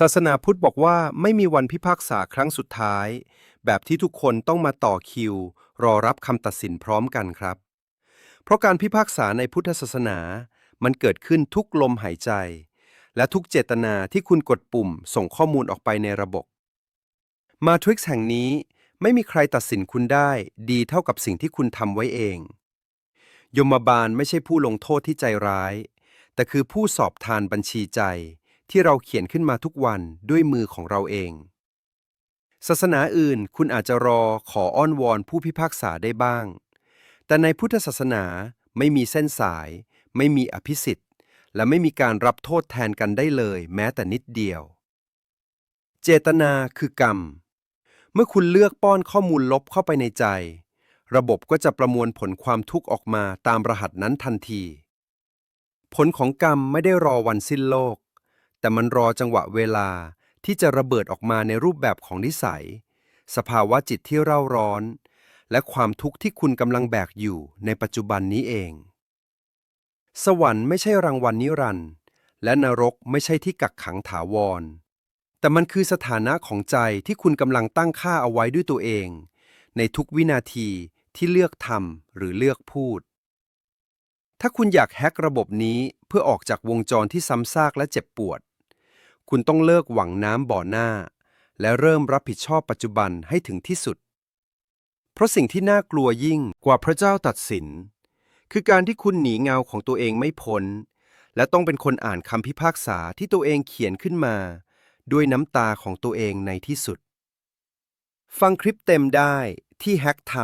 ศาสนาพุทธบอกว่าไม่มีวันพิพากษาครั้งสุดท้าย แบบที่ทุกคนต้องมาต่อคิว รอรับคำตัดสินพร้อมกันครับ เพราะการพิพากษาในพุทธศาสนา มันเกิดขึ้นทุกลมหายใจ และทุกเจตนาที่คุณกดปุ่มส่งข้อมูลออกไปในระบบ มาทริกซ์แห่งนี้ไม่มีใครตัดสินคุณได้ ดีเท่ากับสิ่งที่คุณทำไว้เอง ยมบาลไม่ใช่ผู้ลงโทษที่ใจร้าย แต่คือผู้สอบทานบัญชีใจ ที่เราเขียนขึ้นมาทุกวันด้วยมือของเราเอง ศาสนาอื่นคุณอาจจะรอขออ้อนวอนผู้พิพากษาได้บ้าง แต่ในพุทธศาสนาไม่มีเส้นสาย ไม่มีอภิสิทธิ์ และไม่มีการรับโทษแทนกันได้เลย แม้แต่นิดเดียว เจตนาคือกรรม เมื่อคุณเลือกป้อนข้อมูลลบเข้าไปในใจ ระบบก็จะประมวลผลความทุกข์ออกมาตามรหัสนั้นทันที ผลของกรรมไม่ได้รอวันสิ้นโลก แต่มันรอจังหวะเวลาที่จะระเบิดออกมาในรูปแบบของนิสัย สภาวะจิตที่เร่าร้อน และความทุกข์ที่คุณกำลังแบกอยู่ในปัจจุบันนี้เอง สวรรค์ไม่ใช่รางวัลนิรันดร์และนรกไม่ใช่ที่กักขังถาวร แต่มันคือสถานะของใจที่คุณกำลังตั้งค่าเอาไว้ด้วยตัวเอง ในทุกวินาทีที่เลือกทำหรือเลือกพูด ถ้าคุณอยากแฮกระบบนี้เพื่อออกจากวงจรที่ซ้ำซากและเจ็บปวด คุณต้องเลิกหวังน้ำบ่อหน้า และเริ่มรับผิดชอบปัจจุบันให้ถึงที่สุด เพราะสิ่งที่น่ากลัวยิ่งกว่าพระเจ้าตัดสิน คือการที่คุณหนีเงาของตัวเองไม่พ้น และต้องเป็นคนอ่านคำพิพากษาที่ตัวเองเขียนขึ้นมา ด้วยน้ำตาของตัวเองในที่สุด ฟังคลิปเต็มได้ที่ Hack Time